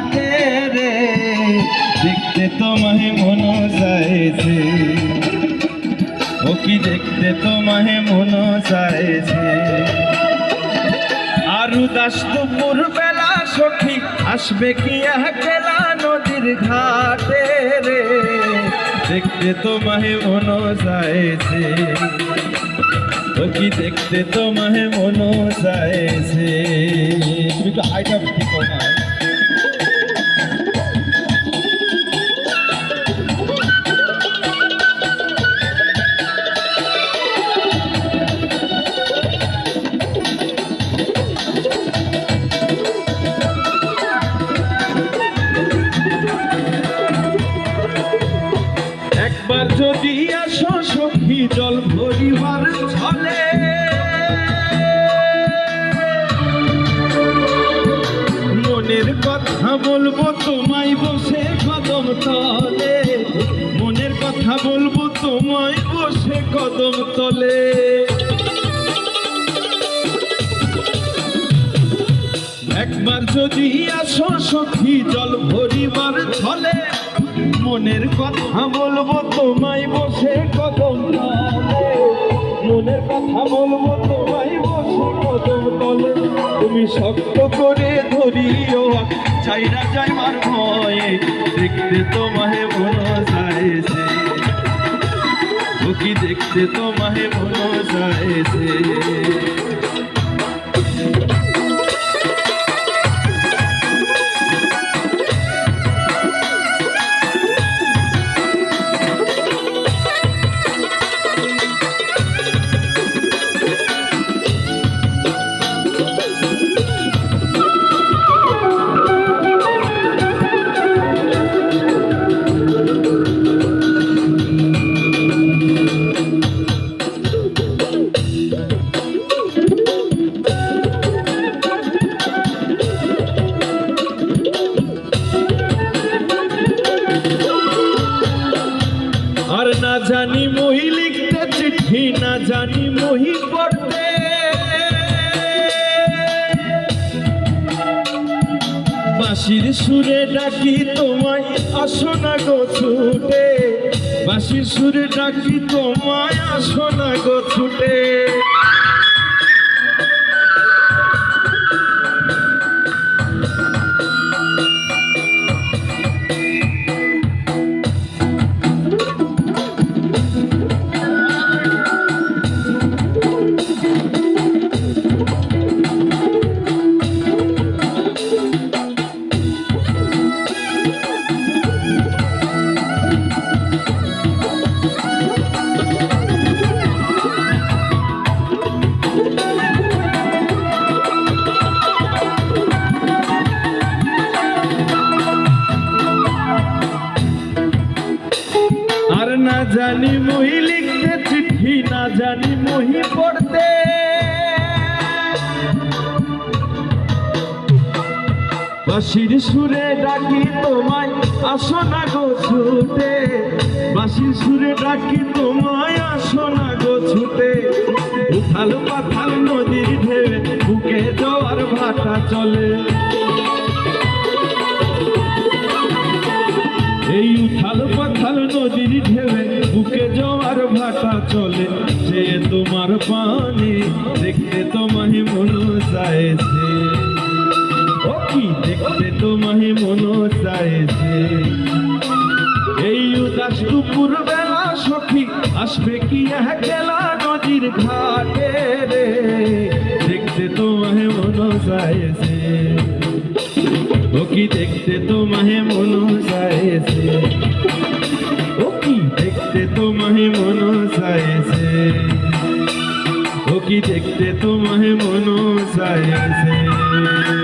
ঘাটে রে। দেখতে তোমায় মন চাইছে। ও কি দেখতে তোমায় মন চাইছে। আরু দাস দুপুর বেলা সখী, আসবে কি একলা নদীর ঘাটে রে? দেখতে তোমায় মন চাইছে। ও কি দেখতে তোমায় মন চাইছে। তুমি একটু হাইটা ঠিক না। মনের কথা বলব তোমায় বসে কদম তলে। মনের কথা বলব তোমায় বসে কদম তলে। একবার যদি আসো সখী জল ছলে মনের কথা বলব, তোমায় বসে তলে। মনের কথা বলব, তোমায় বসে কদম তলে। তুমি শক্ত করে ধরিও চাই না যাইবার ভয়ে। দেখতে তোমায় মন ও কি দেখতে তোমায় মন চাইছে? বাঁশির সুরে ডাকি তোমায়, আসো না গো ছুটে। বাঁশির সুরে ডাকি তোমায়, আসো না গো ছুটে। জানি মহি লিখতে চিঠি, না জানি মহি পড়তে। বাঁশির সুরে ডাকি তোমায়, আসো না গো ছুটে। বাঁশির সুরে ডাকি তোমায়, আসো না গো ছুটে। উথাল পাথাল নদীর ঢেউ বুকে জোয়ার ভাটা চলে। এই উথাল পাথাল নদীর মন চাইছে। এই দুপুর রে? দেখতে মন চাইছে। ও কি দেখতে তোমায় মন চাইছে? ও কি দেখতে তোমায় মন চাইছে? মন চাইছে?